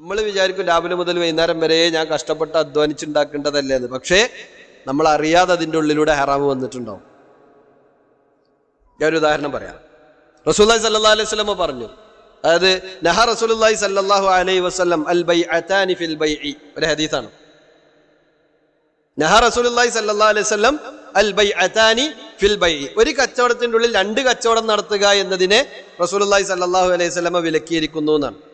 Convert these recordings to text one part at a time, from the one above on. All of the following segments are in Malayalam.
നമ്മൾ വിചാരിക്കും രാവിലെ മുതൽ വൈകുന്നേരം വരെ ഞാൻ കഷ്ടപ്പെട്ട് അധ്വാനിച്ചുണ്ടാക്കേണ്ടതല്ലേ എന്ന്. പക്ഷേ നമ്മൾ അറിയാതെ അതിന്റെ ഉള്ളിലൂടെ ഹറാമ് വന്നിട്ടുണ്ടാവും. ഞാൻ ഒരു ഉദാഹരണം പറയാം. റസൂല്ലായി സല്ലാ അലൈഹി സ്വലമ പറഞ്ഞു. അതായത് നഹ റസൂലുള്ളാഹി സല്ലാഹു അലൈഹി വസ്ലം അൽ ബൈ ഫിൽ ബൈഇ. ഒരു ഹദീസാണ്. നഹ റസൂലി സല്ലാ അലൈഹി സ്വലം അൽ ബൈ അതാനി ഫിൽ ബൈ ഒരു കച്ചവടത്തിന്റെ ഉള്ളിൽ രണ്ട് കച്ചവടം നടത്തുക എന്നതിനെ റസൂലുള്ളാഹി സല്ലാഹു അലൈഹി സ്വലമ വിലക്കിയിരിക്കുന്നു എന്നാണ്.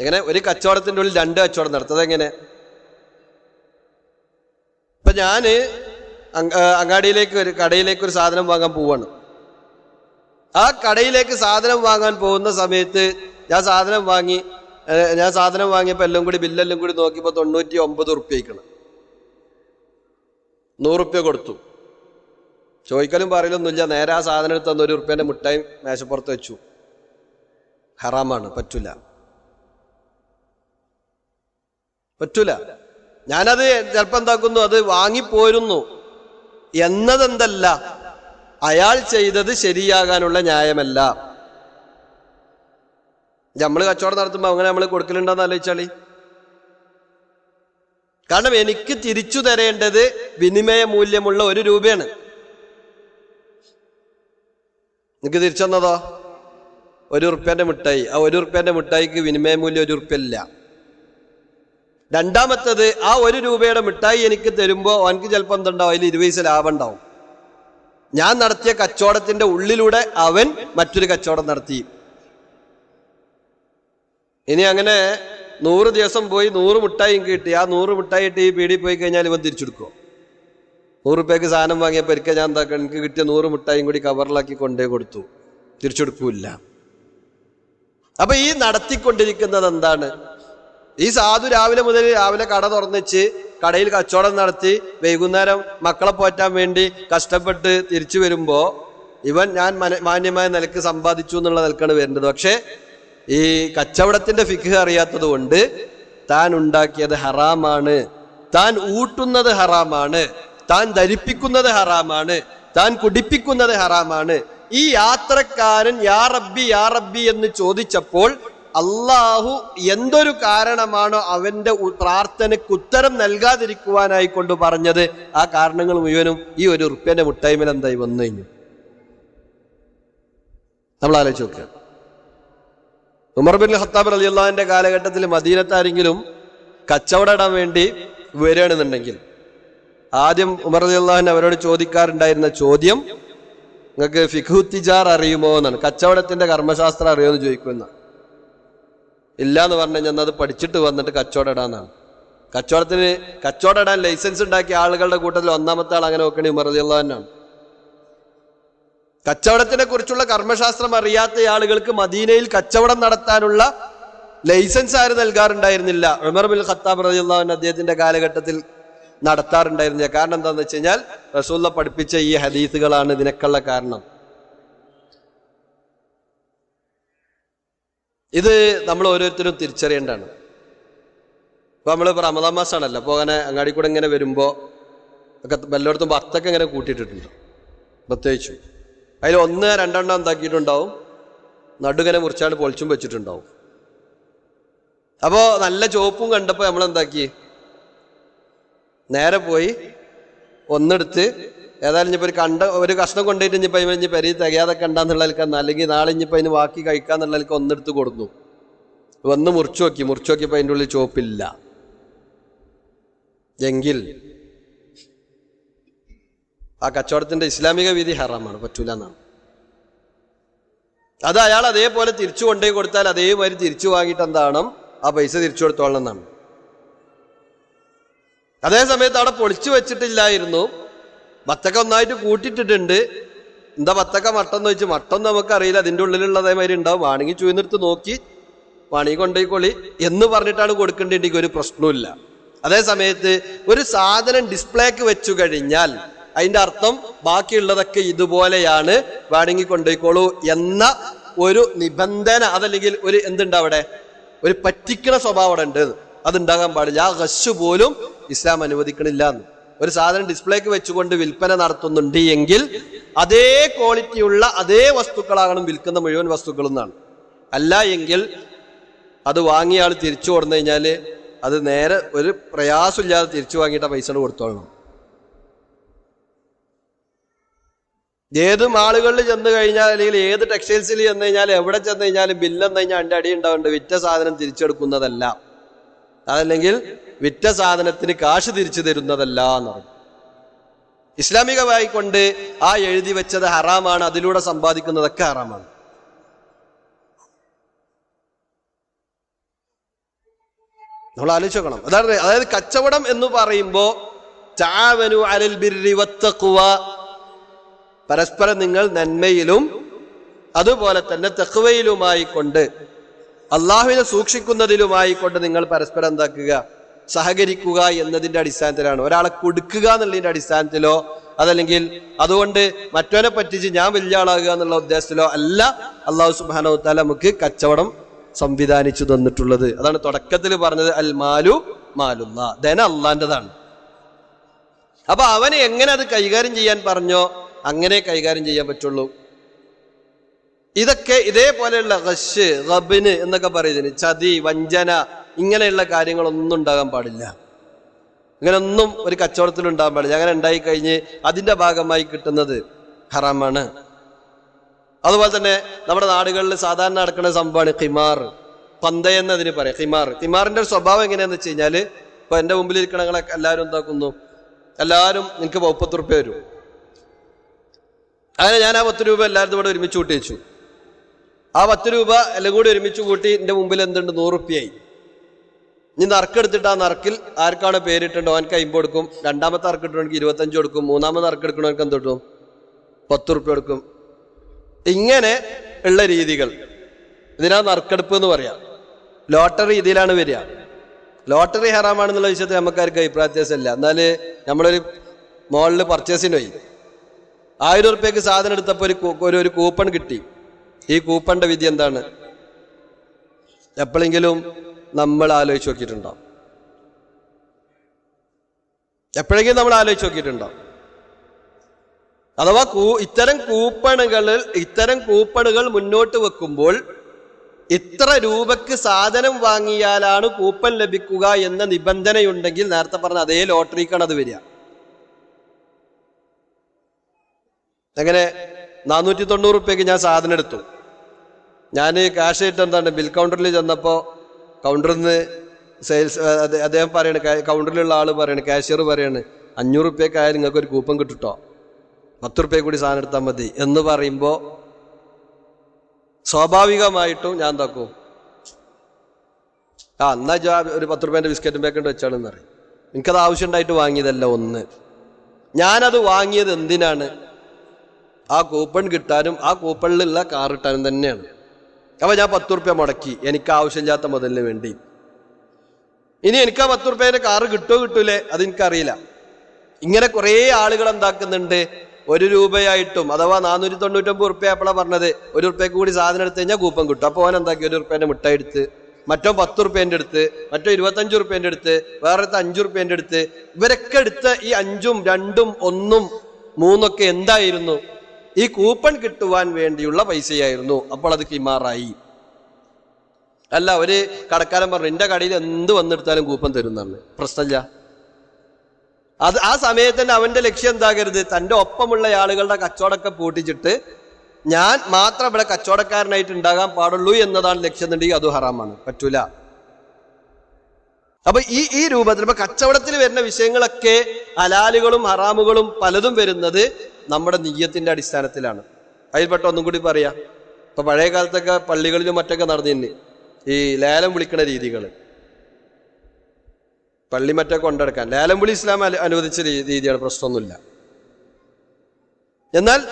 എങ്ങനെ? ഒരു കച്ചവടത്തിന്റെ ഉള്ളിൽ രണ്ട് കച്ചവടം നടത്തുന്നത് എങ്ങനെ ഇപ്പൊ ഞാൻ അങ്ങാടിയിലേക്ക് ഒരു കടയിലേക്ക് ഒരു സാധനം വാങ്ങാൻ പോവാണ്. ആ കടയിലേക്ക് സാധനം വാങ്ങാൻ പോകുന്ന സമയത്ത് ഞാൻ സാധനം വാങ്ങി ഞാൻ സാധനം വാങ്ങിയപ്പോൾ എല്ലാം കൂടി ബില്ലെല്ലാം കൂടി നോക്കിയപ്പോൾ തൊണ്ണൂറ്റി ഒമ്പത് ഉറുപ്പ്യക്കണം നൂറുപ്യ കൊടുത്തു. ചോദിക്കലും പറയലൊന്നുമില്ല. നേരെ ആ സാധനം എടുത്ത് തന്നൊരു ഉറുപ്പ്യന്റെ മുട്ടായി മേശപ്പുറത്ത് വെച്ചു. ഹറാമാണ് പറ്റൂല. പറ്റൂല. ഞാനത് ചിലപ്പോൾ എന്താക്കുന്നു? അത് വാങ്ങിപ്പോരുന്നു. എന്നതെന്തല്ല? അയാൾ ചെയ്തത് ശരിയാകാനുള്ള ന്യായമല്ല. നമ്മൾ കച്ചവടം നടത്തുമ്പോൾ അങ്ങനെ നമ്മൾ കൊടുക്കലുണ്ടെന്ന് ആലോചിച്ചാളി. കാരണം എനിക്ക് തിരിച്ചു തരേണ്ടത് വിനിമയ മൂല്യമുള്ള ഒരു രൂപയാണ്. എനിക്ക് തിരിച്ചു തന്നതോ? ഒരു ഉറുപ്പ്യന്റെ മിഠായി ആ ഒരു ഉറുപ്പ്യന്റെ മിഠായിക്ക് വിനിമയ മൂല്യം ഒരു ഉറുപ്പ്യ ഇല്ല. രണ്ടാമത്തത് ആ ഒരു രൂപയുടെ മിഠായി എനിക്ക് തരുമ്പോൾ അവനക്ക് ചിലപ്പോൾ എന്തുണ്ടാവും? അതിൽ ഇരുപത് ലാഭം ഉണ്ടാവും. ഞാൻ നടത്തിയ കച്ചവടത്തിന്റെ ഉള്ളിലൂടെ അവൻ മറ്റൊരു കച്ചവടം നടത്തി. ഇനി അങ്ങനെ നൂറ് ദിവസം പോയി നൂറ് മിഠായിയും കിട്ടി. ആ നൂറ് മിഠായി ഇട്ട് ഈ പീടി പോയി കഴിഞ്ഞാൽ ഇവൻ തിരിച്ചെടുക്കും നൂറ് റുപ്യക്ക് സാധനം വാങ്ങിയപ്പോൾ ഒരിക്കൽ ഞാൻ എന്താ എനിക്ക് കിട്ടിയ നൂറ് മിഠായും കൂടി കവറിലാക്കി കൊണ്ടേ കൊടുത്തു. തിരിച്ചെടുക്കൂല അപ്പൊ ഈ നടത്തിക്കൊണ്ടിരിക്കുന്നത് എന്താണ്? ഈ സാധു രാവിലെ മുതൽ രാവിലെ കട തുറന്നിച്ച് കടയിൽ കച്ചവടം നടത്തി വൈകുന്നേരം മക്കളെ പോറ്റാൻ വേണ്ടി കഷ്ടപ്പെട്ട് തിരിച്ചു വരുമ്പോൾ ഇവൻ ഞാൻ മാന്യമായ നിലയ്ക്ക് സമ്പാദിച്ചു എന്നുള്ള നിലക്കാണ് വരേണ്ടത് പക്ഷേ ഈ കച്ചവടത്തിന്റെ ഫിഖ് അറിയാത്തത് കൊണ്ട് താൻ ഉണ്ടാക്കിയത് ഹറാമാണ്. താൻ ഊട്ടുന്നത് ഹറാമാണ്. താൻ ധരിപ്പിക്കുന്നത് ഹറാമാണ്. താൻ കുടിപ്പിക്കുന്നത് ഹറാമാണ്. ഈ യാത്രക്കാരൻ യാ റബ്ബി യാ റബ്ബി എന്ന് ചോദിച്ചപ്പോൾ അള്ളാഹു എന്തൊരു കാരണമാണോ അവന്റെ പ്രാർത്ഥനയ്ക്ക് ഉത്തരം നൽകാതിരിക്കുവാനായി കൊണ്ട് പറഞ്ഞത്? ആ കാരണങ്ങൾ മുഴുവനും ഈ ഒരു ഉറുപ്പ്യന്റെ മുട്ടൈമിൽ എന്തായി വന്നു കഴിഞ്ഞു? നമ്മൾ ആലോചിച്ച് നോക്കുക. ഉമർ ബിൻ ഹത്താബ് അലി അള്ളാഹിന്റെ കാലഘട്ടത്തിൽ മദീനത്താരെങ്കിലും കച്ചവടം ഇടാൻ വേണ്ടി വരികയാണെന്നുണ്ടെങ്കിൽ ആദ്യം ഉമർ അലി അള്ളാഹിൻ അവരോട് ചോദിക്കാറുണ്ടായിരുന്ന ചോദ്യം നിങ്ങൾക്ക് ഫിഖു തിജാർ അറിയുമോ? എന്നാണ്. കച്ചവടത്തിന്റെ കർമ്മശാസ്ത്രം അറിയുമോ എന്ന് ചോദിക്കുന്ന ഇല്ല എന്ന് പറഞ്ഞു കഴിഞ്ഞാൽ അത് പഠിച്ചിട്ട് വന്നിട്ട് കച്ചവടം ഇടാന്നാണ്. കച്ചവടത്തിന് കച്ചവടം ഇടാൻ ലൈസൻസ് ഉണ്ടാക്കിയ ആളുകളുടെ കൂട്ടത്തിൽ ഒന്നാമത്തെ ആൾ അങ്ങനെ നോക്കണേ ഉമർ തന്നെയാണ് കച്ചവടത്തിനെ കുറിച്ചുള്ള കർമ്മശാസ്ത്രം അറിയാത്ത ആളുകൾക്ക് മദീനയിൽ കച്ചവടം നടത്താനുള്ള ലൈസൻസ് ആര് നൽകാറുണ്ടായിരുന്നില്ല. ഉമർ ബിൻ ഖത്താബ് റളിയല്ലാഹു അദ്ദേഹത്തിന്റെ കാലഘട്ടത്തിൽ നടത്താറുണ്ടായിരുന്നില്ല. കാരണം എന്താണെന്ന് വെച്ച് കഴിഞ്ഞാൽ റസൂല്ല പഠിപ്പിച്ച ഈ ഹദീസുകളാണ് ഇതിനൊക്കെയുള്ള കാരണം. ഇത് നമ്മൾ ഓരോരുത്തരും തിരിച്ചറിയേണ്ടതാണ്. ഇപ്പൊ നമ്മൾ ഇപ്പൊ റമദാൻ മാസമാണല്ലോ അപ്പോൾ അങ്ങനെ അങ്ങാടി കൂടെ ഇങ്ങനെ വരുമ്പോൾ ഒക്കെ വല്ലയിടത്തും ഭർത്തൊക്കെ ഇങ്ങനെ കൂട്ടിയിട്ടിട്ടുണ്ട്. പ്രത്യേകിച്ചു. അതിൽ ഒന്ന് രണ്ടെണ്ണം എന്താക്കിയിട്ടുണ്ടാവും. നടുങ്ങനെ മുറിച്ചാണ്ട് പൊളിച്ചും വെച്ചിട്ടുണ്ടാവും. അപ്പോൾ നല്ല ചുവപ്പും കണ്ടപ്പോൾ നമ്മൾ എന്താക്കി നേരെ പോയി ഒന്നെടുത്ത് ഏതായാലും ഇനിയിപ്പോൾ ഒരു കണ്ട ഒരു കഷ്ണം കൊണ്ടുപോയിട്ട് ഇനിയിപ്പോൾ ഇനി പെരി തികയാതെ കണ്ടാന്നുള്ളതിൽക്ക് അല്ലെങ്കിൽ നാളെ ഇനിയിപ്പോൾ അതിന് ബാക്കി കഴിക്കാന്നുള്ളതിൽക്ക് ഒന്നെടുത്ത് കൊടുന്നു. ഒന്ന് മുറിച്ചു നോക്കി മുറിച്ചു നോക്കിയപ്പോൾ അതിന്റെ ഉള്ളിൽ ചുവപ്പില്ല. എങ്കിൽ ആ കച്ചവടത്തിന്റെ ഇസ്ലാമിക വിധി ഹറാമാണ് പറ്റൂല എന്നാണ്. അത് അയാൾ അതേപോലെ തിരിച്ചു കൊണ്ടുപോയി കൊടുത്താൽ അതേമാതിരി തിരിച്ചു വാങ്ങിയിട്ട് എന്താണ് ആ പൈസ തിരിച്ചു കൊടുത്തോളണം എന്നാണ്. അതേ സമയത്ത് അവിടെ പൊളിച്ചു വെച്ചിട്ടില്ലായിരുന്നു. ബത്തക്ക ഒന്നായിട്ട് കൂട്ടിയിട്ടിട്ടുണ്ട്. എന്താ വത്തക്ക മട്ടം എന്ന് വെച്ച് മട്ടം നമുക്കറിയില്ല. അതിന്റെ ഉള്ളിലുള്ള അതേമാതിരി ഉണ്ടാവും. വാണെങ്കിൽ ചൂന്നെടുത്ത് നോക്കി. വാണെങ്കിൽ കൊണ്ടുപോയിക്കൊള്ളി എന്ന് പറഞ്ഞിട്ടാണ് കൊടുക്കേണ്ടെങ്കിൽ ഒരു പ്രശ്നവുമില്ല. അതേ സമയത്ത് ഒരു സാധനം ഡിസ്പ്ലേക്ക് വെച്ചു കഴിഞ്ഞാൽ അതിന്റെ അർത്ഥം ബാക്കിയുള്ളതൊക്കെ ഇതുപോലെയാണ്. വേണമെങ്കിൽ കൊണ്ടുപോയിക്കോളൂ എന്ന ഒരു നിബന്ധന അതല്ലെങ്കിൽ ഒരു എന്തുണ്ട് അവിടെ? ഒരു പറ്റിക്കണ സ്വഭാവം അവിടെ ഉണ്ട്. അതുണ്ടാകാൻ പാടില്ല. ആ ഹസ് പോലും ഇസ്ലാം അനുവദിക്കണില്ല എന്ന്. ഒരു സാധനം ഡിസ്പ്ലേക്ക് വെച്ചുകൊണ്ട് വിൽപ്പന നടത്തുന്നുണ്ട് എങ്കിൽ അതേ ക്വാളിറ്റിയുള്ള അതേ വസ്തുക്കളാകണം വിൽക്കുന്ന മുഴുവൻ വസ്തുക്കളും എന്നാണ്. അല്ല എങ്കിൽ അത് വാങ്ങിയ ആൾ തിരിച്ചു കൊടുന്നു കഴിഞ്ഞാൽ അത് നേരെ ഒരു പ്രയാസമില്ലാതെ തിരിച്ചു വാങ്ങിയിട്ട് പൈസ കൊടുത്തോളണം. ഏത് മാളുകളിൽ ചെന്ന് കഴിഞ്ഞാൽ അല്ലെങ്കിൽ ഏത് ടെക്സ്റ്റൈൽസിൽ ചെന്ന് കഴിഞ്ഞാൽ എവിടെ ചെന്ന് കഴിഞ്ഞാലും ബില്ലെന്ന് കഴിഞ്ഞാൽ എന്റെ അടി ഉണ്ടാവുന്നുണ്ട് വിറ്റ സാധനം തിരിച്ചെടുക്കുന്നതല്ല. അതല്ലെങ്കിൽ വിറ്റ സാധനത്തിന് കാശ് തിരിച്ചു തരുന്നതല്ല എന്ന് പറഞ്ഞു. ഇസ്ലാമികമായി കൊണ്ട് ആ എഴുതി വെച്ചത് ഹറാമാണ് അതിലൂടെ സമ്പാദിക്കുന്നതൊക്കെ ഹറാമാണ്. നമ്മൾ ആലോചിച്ച് അതാണ് അതായത് കച്ചവടം എന്ന് പറയുമ്പോ ചാവനു അലൽ ബിർരി പരസ്പരം നിങ്ങൾ നന്മയിലും അതുപോലെ തന്നെ തെക്കുവയിലുമായി കൊണ്ട് അള്ളാഹുവിനെ സൂക്ഷിക്കുന്നതിലുമായി കൊണ്ട് നിങ്ങൾ പരസ്പരം എന്താക്കുക? സഹകരിക്കുക എന്നതിന്റെ അടിസ്ഥാനത്തിലാണ്. ഒരാളെ കൊടുക്കുക എന്നുള്ളതിന്റെ അടിസ്ഥാനത്തിലോ അതല്ലെങ്കിൽ അതുകൊണ്ട് മറ്റവനെ പറ്റിച്ച് ഞാൻ വലിയ ആളാകുക എന്നുള്ള ഉദ്ദേശത്തിലോ അല്ല അള്ളാഹു സുബാനോ താല നമുക്ക് കച്ചവടം സംവിധാനിച്ചു തന്നിട്ടുള്ളത്. അതാണ് തുടക്കത്തിൽ പറഞ്ഞത് അൽ മാലു മാലുല്ല. ധന അള്ളാന്റെതാണ്. അപ്പൊ അവന് എങ്ങനെ അത് കൈകാര്യം ചെയ്യാൻ പറഞ്ഞോ അങ്ങനെ കൈകാര്യം ചെയ്യാൻ പറ്റുള്ളൂ. ഇതൊക്കെ ഇതേപോലെയുള്ള റഷ് റബിന് എന്നൊക്കെ പറയുന്നതിന് ചതി വഞ്ചന ഇങ്ങനെയുള്ള കാര്യങ്ങളൊന്നും ഉണ്ടാകാൻ പാടില്ല. ഇങ്ങനൊന്നും ഒരു കച്ചവടത്തിൽ ഉണ്ടാകാൻ പാടില്ല. അങ്ങനെ ഉണ്ടായി കഴിഞ്ഞ് അതിന്റെ ഭാഗമായി കിട്ടുന്നത് ഹറാമാണ്. അതുപോലെ തന്നെ നമ്മുടെ നാടുകളിൽ സാധാരണ നടക്കുന്ന സംഭവമാണ് ഖിമാർ. പന്തയെന്നതിന് പറയാം ഖിമാർ. ഖിമാറിന്റെ ഒരു സ്വഭാവം എങ്ങനെയാന്ന് വെച്ച് കഴിഞ്ഞാൽ ഇപ്പൊ എന്റെ മുമ്പിൽ ഇരിക്കണങ്ങളൊക്കെ എല്ലാവരും എന്താക്കുന്നു? എല്ലാവരും എനിക്ക് മുപ്പത്തി റുപ്യ വരും. അങ്ങനെ ഞാൻ ആ പത്ത് രൂപ എല്ലാവരും കൂടെ ഒരുമിച്ച് കൂട്ടി വെച്ചു. ആ പത്ത് രൂപ എല്ലാം കൂടി ഒരുമിച്ച് കൂട്ടി എന്റെ മുമ്പിൽ എന്തുണ്ട്? നൂറ് റുപ്യായി ഇനി നറുക്കെടുത്തിട്ട് ആ നറുക്കിൽ ആർക്കാണ് പേരിട്ടുണ്ടോ അവനക്ക് അമ്പത് കൊടുക്കും. രണ്ടാമത്തെ നറുക്കിട്ടുണ്ടെങ്കിൽ ഇരുപത്തഞ്ച് കൊടുക്കും. മൂന്നാമത് അറക്കെടുക്കണവർക്ക് എന്ത് കിട്ടും? പത്ത് റുപ്യ കൊടുക്കും. ഇങ്ങനെ ഉള്ള രീതികൾ. ഇതിനാ നറുക്കെടുപ്പ് എന്ന് പറയാം. ലോട്ടറി ഇതിലാണ് വരിക. ലോട്ടറി ഹറാമാണെന്നുള്ള വിഷയത്തിൽ നമുക്കാർക്ക് അഭിപ്രായത്യാസമില്ല എന്നാൽ നമ്മളൊരു മോളിൽ പർച്ചേസിന് പോയി. ആയിരം ഉറുപ്പ്യക്ക് സാധനം എടുത്തപ്പോൾ ഒരു ഒരു കൂപ്പൺ കിട്ടി. ഈ കൂപ്പന്റെ വിധി എന്താണ്? എപ്പോഴെങ്കിലും നമ്മൾ ആലോചിച്ച് നോക്കിയിട്ടുണ്ടോ എപ്പോഴെങ്കിലും നമ്മൾ ആലോചിച്ച് നോക്കിയിട്ടുണ്ടോ അഥവാ ഇത്തരം കൂപ്പണുകളിൽ ഇത്തരം കൂപ്പണുകൾ മുന്നോട്ട് വെക്കുമ്പോൾ ഇത്ര രൂപയ്ക്ക് സാധനം വാങ്ങിയാലാണ് കൂപ്പൺ ലഭിക്കുക എന്ന നിബന്ധനയുണ്ടെങ്കിൽ നേരത്തെ പറഞ്ഞ അതേ ലോട്ടറിക്കാണ് അത് വരിക. അങ്ങനെ നാനൂറ്റി തൊണ്ണൂറ് ഞാൻ സാധനം എടുത്തു. ഞാൻ ക്യാഷ് ആയിട്ട് എന്താണ് ബിൽ കൗണ്ടറിൽ ചെന്നപ്പോൾ കൗണ്ടറിൽ നിന്ന് സെയിൽസ് അദ്ദേഹം പറയണ് കൗണ്ടറിലുള്ള ആൾ പറയണ് കാഷ്യർ പറയാണ് അഞ്ഞൂറ് റുപ്യക്കായാലും നിങ്ങൾക്ക് ഒരു കൂപ്പൺ കിട്ടുട്ടോ. പത്ത് റുപ്യ കൂടി സാധനം എടുത്താൽ മതി എന്ന് പറയുമ്പോൾ സ്വാഭാവികമായിട്ടും ഞാൻ എന്താക്കും ആ എന്നാ ജാ ഒരു പത്ത് റുപ്യേന്റെ ബിസ്ക്കറ്റും പേക്കുണ്ട് വെച്ചാണെന്ന് പറയും. എനിക്കത് ആവശ്യമുണ്ടായിട്ട് വാങ്ങിയതല്ല ഒന്ന്. ഞാനത് വാങ്ങിയത് എന്തിനാണ്? ആ കൂപ്പൺ കിട്ടാനും ആ കൂപ്പണിലുള്ള കാർ കിട്ടാനും തന്നെയാണ്. അപ്പൊ ഞാൻ പത്ത് റുപ്യ മുടക്കി. എനിക്ക് ആവശ്യമില്ലാത്ത മുതലിന് വേണ്ടി. ഇനി എനിക്ക് ആ പത്ത് റുപ്യേന്റെ കാറ് കിട്ടുമോ കിട്ടൂലേ? അത് എനിക്കറിയില്ല. ഇങ്ങനെ കുറേ ആളുകൾ എന്താക്കുന്നുണ്ട്. ഒരു രൂപയായിട്ടും അഥവാ നാനൂറ്റി തൊണ്ണൂറ്റൊമ്പത് റുപ്യ എപ്പോഴാണ് പറഞ്ഞത്. ഒരു റുപ്യക്ക് കൂടി സാധനം എടുത്ത് കഴിഞ്ഞാൽ കൂപ്പം കിട്ടും. അപ്പോൾ അവൻ എന്താക്കി? ഒരു റുപ്യേന്റെ മുട്ടായി എടുത്ത്. മറ്റോ പത്ത് റുപ്യേന്റെ അടുത്ത് മറ്റോ ഇരുപത്തഞ്ച് റുപ്യേന്റെ അടുത്ത് വേറെ അഞ്ചു റുപ്യേന്റെ അടുത്ത്. ഇവരൊക്കെ എടുത്ത ഈ അഞ്ചും രണ്ടും ഒന്നും മൂന്നൊക്കെ എന്തായിരുന്നു? ഈ കൂപ്പൺ കിട്ടുവാൻ വേണ്ടിയുള്ള പൈസയായിരുന്നു. അപ്പോൾ അത് കിമാറായി. അല്ല ഒരു കടക്കാരൻ പറഞ്ഞു എന്റെ കടയിൽ എന്ത് വന്നെടുത്താലും കൂപ്പൺ തരുന്നാണ് പ്രശ്നമില്ല. അത് ആ സമയത്ത് തന്നെ അവന്റെ ലക്ഷ്യം എന്താകരുത്? തന്റെ ഒപ്പമുള്ള ആളുകളുടെ കച്ചവടമൊക്കെ പൂട്ടിച്ചിട്ട് ഞാൻ മാത്രം ഇവിടെ കച്ചവടക്കാരനായിട്ട് ഉണ്ടാകാൻ പാടുള്ളൂ എന്നതാണ് ലക്ഷ്യം എന്നുണ്ടെങ്കിൽ അത് ഹറാമാണ്. പറ്റൂല. അപ്പൊ ഈ ഈ രൂപത്തിൽ ഇപ്പൊ കച്ചവടത്തിൽ വരുന്ന വിഷയങ്ങളൊക്കെ അലാലുകളും ഹറാമുകളും പലതും വരുന്നത് നമ്മുടെ നീയത്തിന്റെ അടിസ്ഥാനത്തിലാണ്. അതിൽപ്പെട്ട ഒന്നും കൂടി പറയാം. ഇപ്പൊ പഴയ കാലത്തൊക്കെ പള്ളികളിലും മറ്റൊക്കെ നടന്നിരുന്നു. ഈ ലേലം വിളിക്കുന്ന രീതികൾ. പള്ളി മറ്റൊക്കെ കൊണ്ടെടുക്കാൻ. ലേലം വിളി ഇസ്ലാം അനു- അനുവദിച്ച രീതിയാണ്. പ്രശ്നമൊന്നുമില്ല. എന്നാൽ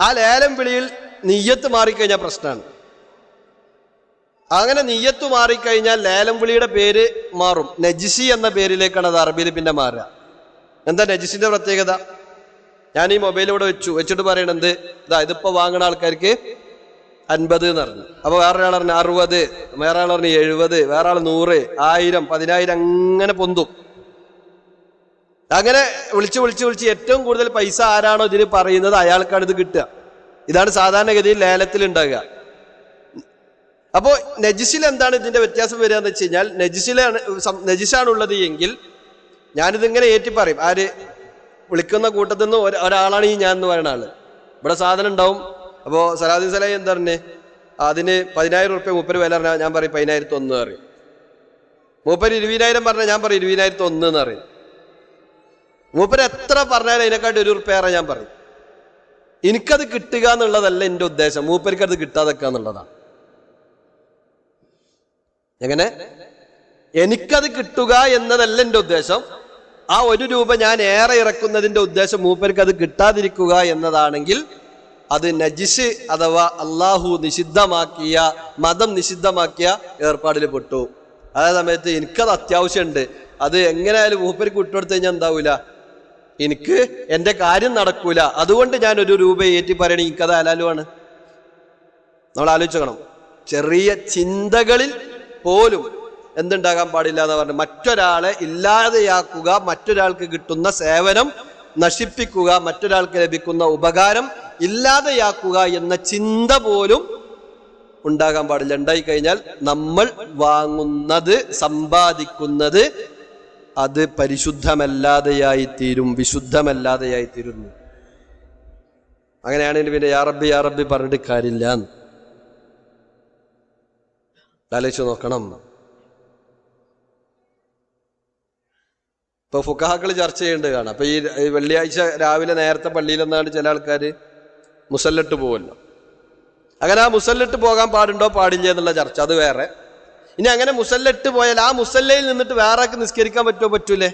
ആ ലേലം വിളിയിൽ നീയത്ത് മാറിക്കഴിഞ്ഞാൽ പ്രശ്നമാണ്. അങ്ങനെ നീയത്ത് മാറിക്കഴിഞ്ഞാൽ ലേലം വിളിയുടെ പേര് മാറും. നജിസി എന്ന പേരിലേക്കാണ് അത് അറബിയിൽ പിന്നെ മാറുക. എന്താ നജിസിന്റെ പ്രത്യേകത? ഞാൻ ഈ മൊബൈൽ ഇവിടെ വെച്ചു. വെച്ചിട്ട് പറയണത് ഇതാ ഇതിപ്പോ വാങ്ങുന്ന ആൾക്കാർക്ക് അൻപത് എന്ന് പറഞ്ഞു. അപ്പോൾ വേറൊരാൾ പറഞ്ഞു അറുപത്. വേറെ ആൾ പറഞ്ഞു എഴുപത്. വേറെ ആൾ നൂറ്. ആയിരം പതിനായിരം അങ്ങനെ പൊന്തും. അങ്ങനെ വിളിച്ച് വിളിച്ച് വിളിച്ച് ഏറ്റവും കൂടുതൽ പൈസ ആരാണോ ഇതിന് പറയുന്നത് അയാൾക്കാണ് ഇത് കിട്ടുക. ഇതാണ് സാധാരണഗതിയിൽ ലേലത്തിൽ ഉണ്ടാകുക. അപ്പോൾ നജിസിൽ എന്താണ് ഇതിന്റെ വ്യത്യാസം വരിക എന്ന് വെച്ച് കഴിഞ്ഞാൽ നജിസിലാണ് നജിസാണുള്ളത് എങ്കിൽ ഞാനിതിങ്ങനെ ഏറ്റി പറയും. ആര്? വിളിക്കുന്ന കൂട്ടത്തിൽ നിന്ന് ഒരാളാണ് ഈ ഞാൻ എന്ന് പറയുന്ന ആൾ. ഇവിടെ സാധനം ഉണ്ടാവും. അപ്പോൾ സലാദി സലാഹി എന്താ പറഞ്ഞേ? അതിന് പതിനായിരം റുപ്യ മുപ്പര് വില പറഞ്ഞാൽ ഞാൻ പറയും പതിനായിരത്തി ഒന്ന് പറയും. മൂപ്പര് ഇരുപതിനായിരം പറഞ്ഞാൽ ഞാൻ പറയും ഇരുപതിനായിരത്തി ഒന്ന് എന്ന് പറയും. മൂപ്പര് എത്ര പറഞ്ഞാലും അതിനെക്കാട്ടി ഒരു റുപ്യ ഏറെ ഞാൻ പറയും. എനിക്കത് കിട്ടുക എന്നുള്ളതല്ല എന്റെ ഉദ്ദേശം. മൂപ്പർക്ക് അത് കിട്ടാതെക്കുക എന്നുള്ളതാണ്. എങ്ങനെ? എനിക്കത് കിട്ടുക എന്നതല്ല എന്റെ ഉദ്ദേശം. ആ ഒരു രൂപ ഞാൻ ഏറെ ഇറക്കുന്നതിന്റെ ഉദ്ദേശം മൂപ്പർക്ക് അത് കിട്ടാതിരിക്കുക എന്നതാണെങ്കിൽ അത് നജിസ് അഥവാ അള്ളാഹു നിഷിദ്ധമാക്കിയ മതം നിഷിദ്ധമാക്കിയ ഏർപ്പാടിൽ പെട്ടു. അതേ സമയത്ത് എനിക്കത് അത്യാവശ്യമുണ്ട്. അത് എങ്ങനെയായാലും മൂപ്പർക്ക് വിട്ടുകൊടുത്തു കഴിഞ്ഞാൽ എന്താവൂല? എനിക്ക് എന്റെ കാര്യം നടക്കൂല. അതുകൊണ്ട് ഞാൻ ഒരു രൂപ ഏറ്റി പറയണേ എനിക്കത് ഹലാലുമാണ് നമ്മൾ ആലോചിക്കണം ചെറിയ ചിന്തകളിൽ പോലും എന്തുണ്ടാകാൻ പാടില്ല എന്ന് പറഞ്ഞു. മറ്റൊരാളെ ഇല്ലാതെയാക്കുക മറ്റൊരാൾക്ക് കിട്ടുന്ന സേവനം നശിപ്പിക്കുക മറ്റൊരാൾക്ക് ലഭിക്കുന്ന ഉപകാരം ഇല്ലാതെയാക്കുക എന്ന ചിന്ത പോലും ഉണ്ടാകാൻ പാടില്ല. ഉണ്ടായി കഴിഞ്ഞാൽ നമ്മൾ വാങ്ങുന്നത് സമ്പാദിക്കുന്നത് അത് പരിശുദ്ധമല്ലാതെയായി തീരും വിശുദ്ധമല്ലാതെയായി തീരുന്നു അങ്ങനെയാണെങ്കിൽ പിന്നെ യാറബി യാറബി പറഞ്ഞിട്ട് കാര്യമില്ല. ആലോചിച്ച് നോക്കണം. ഇപ്പൊ ഫുക്കാക്കൾ ചർച്ച ചെയ്യേണ്ടത് കാണാം. അപ്പൊ ഈ വെള്ളിയാഴ്ച രാവിലെ നേരത്തെ പള്ളിയിൽ നിന്നാണ് ചില ആൾക്കാർ മുസല്ലിട്ട് പോകുമല്ലോ അങ്ങനെ ആ മുസല്ലിട്ട് പോകാൻ പാടുണ്ടോ പാടില്ല എന്നുള്ള ചർച്ച. അത് വേറെ. ഇനി അങ്ങനെ മുസല്ലിട്ട് പോയാൽ ആ മുസല്ലയിൽ നിന്നിട്ട് വേറെ നിസ്കരിക്കാൻ പറ്റുമോ? പറ്റൂലേ.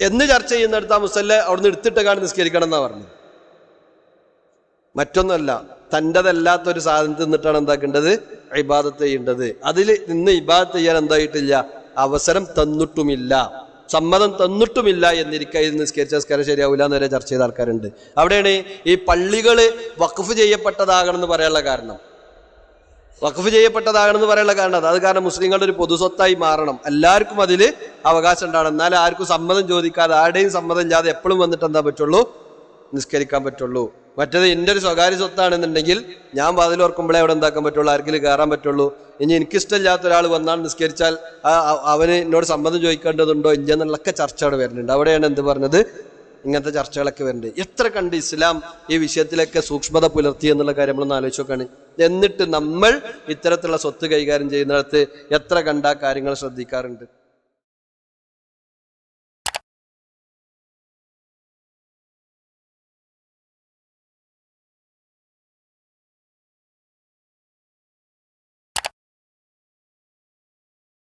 എന്ന് ചർച്ച ചെയ്യുന്നിടത്ത് ആ മുസല്ല അവിടുന്ന് എടുത്തിട്ട് കാണി നിസ്കരിക്കണം എന്നാ പറഞ്ഞത്. മറ്റൊന്നല്ല തന്റെതല്ലാത്തൊരു സാധനത്തിൽ നിന്നിട്ടാണ് എന്താക്കേണ്ടത്? ഇബാദത്ത് ചെയ്യേണ്ടത്. അതിൽ നിന്ന് ഇബാദത്ത് ചെയ്യാൻ എന്തായിട്ടില്ല? അവസരം തന്നിട്ടുമില്ല. സമ്മതം തന്നിട്ടുമില്ല എന്നിരിക്കുക ഇത് നിസ്കരിച്ച നിസ്കാരം ശരിയാവില്ല എന്ന് വരെ ചർച്ച ചെയ്ത ആൾക്കാരുണ്ട്. അവിടെയാണ് ഈ പള്ളികൾ വഖഫ് ചെയ്യപ്പെട്ടതാകണം എന്ന് പറയാനുള്ള കാരണം. വഖഫ് ചെയ്യപ്പെട്ടതാകണം എന്ന് പറയാനുള്ള കാരണം അത്. കാരണം മുസ്ലിങ്ങളുടെ ഒരു പൊതുസ്വത്തായി മാറണം. എല്ലാവർക്കും അതിൽ അവകാശം ഉണ്ടാകണം എന്നാലും ആർക്കും സമ്മതം ചോദിക്കാതെ ആരുടെയും സമ്മതം ഇല്ലാതെ എപ്പോഴും വന്നിട്ട് എന്താ പറ്റുള്ളൂ? നിസ്കരിക്കാൻ പറ്റുള്ളൂ. മറ്റേത് എന്റെ ഒരു സ്വകാര്യ സ്വത്താണെന്നുണ്ടെങ്കിൽ ഞാൻ വാതിൽ ഓർക്കുമ്പോഴേ അവിടെ എന്താക്കാൻ പറ്റുള്ളൂ? ആർക്കെങ്കിലും കയറാൻ പറ്റുള്ളൂ. ഇനി എനിക്കിഷ്ടമില്ലാത്ത ഒരാൾ വന്നാൽ നിസ്കരിച്ചാൽ അവന് എന്നോട് സമ്മതം ചോദിക്കേണ്ടതുണ്ടോ ഇല്ല എന്നുള്ളൊക്കെ ചർച്ചകൾ വരുന്നുണ്ട്. അവിടെയാണ് എന്ത് പറഞ്ഞത്? ഇങ്ങനത്തെ ചർച്ചകളൊക്കെ വരുന്നുണ്ട്. എത്ര കണ്ട് ഇസ്ലാം ഈ വിഷയത്തിലൊക്കെ സൂക്ഷ്മത പുലർത്തി എന്നുള്ള കാര്യം നമ്മളൊന്ന് ആലോചിച്ച് എന്നിട്ട് നമ്മൾ ഇത്തരത്തിലുള്ള സ്വത്ത് കൈകാര്യം ചെയ്യുന്നിടത്ത് എത്ര കണ്ട കാര്യങ്ങൾ ശ്രദ്ധിക്കാറുണ്ട്?